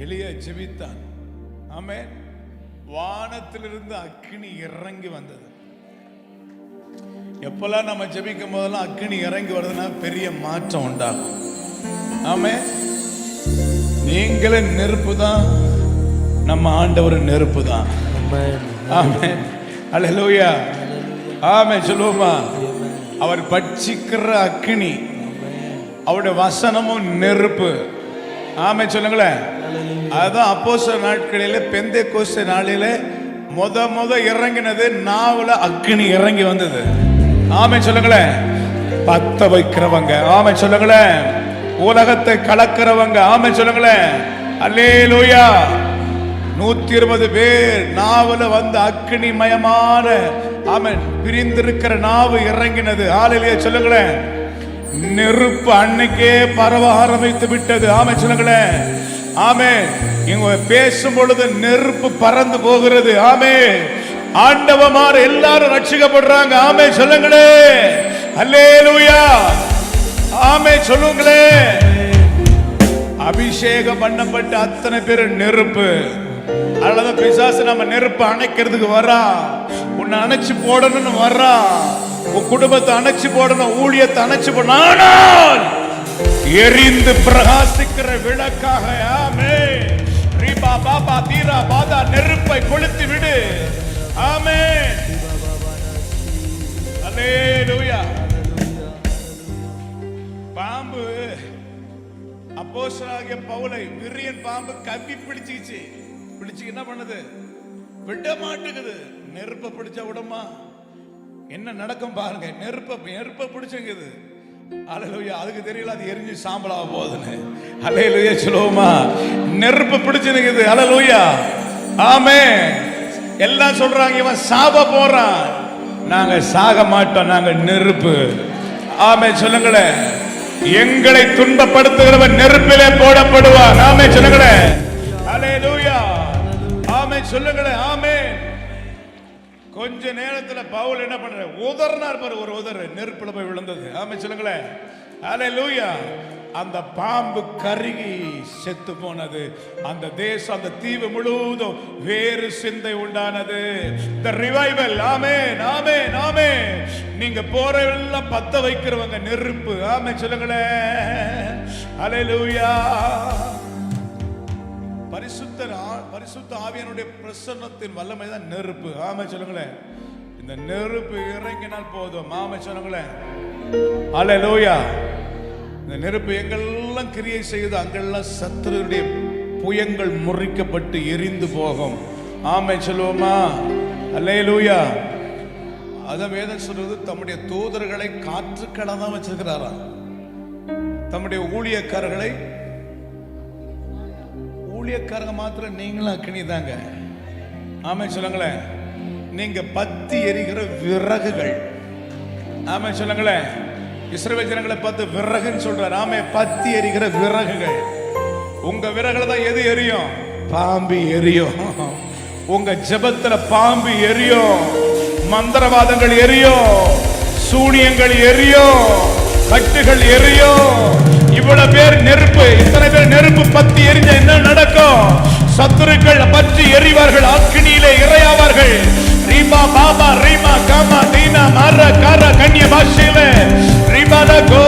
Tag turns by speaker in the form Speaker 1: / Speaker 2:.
Speaker 1: எளிய ஜெபித்தான். ஆமே வானத்திலிருந்து அக்கினி இறங்கி வந்தது. எப்பெல்லாம் நம்ம ஜெபிக்கும் போதெல்லாம் அக்கினி இறங்கி வருதுன்னா பெரிய மாற்றம் உண்டாகும். ஆமே நீங்களே நெருப்பு தான். நம்ம ஆண்டவர் நெருப்பு தான். ஆமே அல்லேலூயா ஆமே சொல்லுவோமா? அவர் பட்சிக்கிற அக்கினி அவருடைய வசனமும் நெருப்பு. ஆமை சொல்லுங்களேன் அதுதான் அப்போச நாட்களில் பெந்தை கோச நாளில் முத முத இறங்கினது நாவல அக்னி இறங்கி வந்தது. ஆமை சொல்லுங்களேன் பத்த வைக்கிறவங்க ஆமை சொல்லுங்களேன் உலகத்தை கலக்கிறவங்க ஆமை சொல்லுங்களேன் அல்லேலூயா. நூத்தி இருபது பேர் நாவல வந்து அக்னி மயமான ஆமை பிரிந்திருக்கிற நாவு இறங்கினது. ஆளிலேயே சொல்லுங்களேன் நெருப்பு அன்னைக்கே பரவ ஆரம்பித்து விட்டது. ஆமைச்சனங்களே சொல்லுங்களேன் ஆமே இங்க பேசும் பொழுது நெருப்பு பறந்து போகிறது. ஆமே ஆண்டவமார் எல்லாரும் ரட்சிக்கப்படுறாங்க. ஆமே சொல்லுங்களே. அல்லே லூயா ஆமே சொல்லுங்களே. அபிஷேகம் பண்ணப்பட்ட அத்தனை பேர் நெருப்பு. அல்லது பிசாசு நம்ம நெருப்பு அணைக்கிறதுக்கு வரா. உன்னை அணைச்சு போடணும்னு வர்றான் குடும்பத்தை அணைச்சு போடணும் ஊழியத்தை அணைச்சு போடணும். ஆனால் எரிந்து பிரகாசிக்கிற விளக்காக ஆமே ரீபா பாபா தீரா பாதா நெருப்பை கொளுத்தி விடு. ஆமே அல்லேலூயா. பாம்பு அப்போஸ்தலனாகிய பவுலை விரியன் பாம்பு கவ்வி பிடிச்சிச்சு பிடிச்சு என்ன பண்ணுது? விட மாட்டேங்குது நெருப்பை பிடிச்ச விடமா? என்ன நடக்கும் பாருங்க நெருப்ப நெருப்ப பிடிச்சங்குது அலையிலுயா அதுக்கு தெரியல அது எரிஞ்சு சாம்பலாக போகுதுன்னு. அலையிலுயா சொல்லுவோமா? நெருப்பு பிடிச்சுனுக்குது அலையிலுயா ஆமே எல்லாம் சொல்றாங்க இவன் சாப போறான். நாங்க சாக மாட்டோம் நாங்க நெருப்பு. ஆமே சொல்லுங்களேன். எங்களை துன்பப்படுத்துகிறவன் நெருப்பிலே போடப்படுவான். ஆமே சொல்லுங்களேன். அலையிலுயா ஆமே சொல்லுங்களேன். ஆமே கொஞ்ச நேரத்துல பவுல் என்ன பண்ற உதர்னார் பாரு ஒரு உதர் நெருப்புல போய் விழுந்தது. ஆமா சொல்லுங்களேன். லூயா அந்த பாம்பு கருகி செத்து போனது. அந்த தேசம் அந்த தீவு முழுவதும் வேறு சிந்தை உண்டானது. த ரிவைவல் ஆமே நாமே நாமே நீங்க போறவெல்லாம் பத்த வைக்கிறவங்க நெருப்பு. ஆமே சொல்லுங்களேன். லூயா பரிசுத்த ஆ- பரிசுத்த ஆவியனுடைய பிரசன்னத்தின் வல்லமை தான் நெருப்பு. ஆமை சொல்லுங்களேன். இந்த நெருப்பு இறங்கினால் போதும். ஆமை சொல்லுங்களேன். அல்லேலூயா இந்த நெருப்பு எங்கெல்லாம் கிரியை செய்யுது அங்கெல்லாம் சத்துருடைய புயங்கள் முறிக்கப்பட்டு எரிந்து போகும். ஆமை சொல்லுவோமா? அல்லேலூயா அதான் வேதம் சொல்றது தம்முடைய தூதர்களை காற்றுக்கடை தான் வச்சிருக்கிறாரா தம்முடைய ஊழியக்காரர்களை ஊழியக்காரங்க மாத்திரம் நீங்களும் அக்கினி தாங்க ஆமே சொல்லுங்களேன். நீங்க பத்தி எரிகிற விறகுகள். ஆமே சொல்லுங்களேன். இஸ்ரவேல் ஜனங்களை பார்த்து விறகுன்னு சொல்றாரு. ஆமே பத்தி எரிகிற விறகுகள். உங்க விறகுல தான் எது எரியும்? பாம்பு எரியும். உங்க ஜபத்துல பாம்பு எரியும். மந்திரவாதங்கள் எரியும். சூனியங்கள் எரியும். கட்டுகள் எரியும். இவ்வளவு பேர் நெருப்பு இத்தனை பேர் நெருப்பு பத்தி எரிஞ்ச என்ன நடக்கும்? சத்துருக்கள் பற்றி எறிவார்கள் அக்னியிலே இறையாவார்கள் ரீமா பாபா ரீமா காமா தீனா மாற கார கன்னிய பாஷையில. ரீமா கோ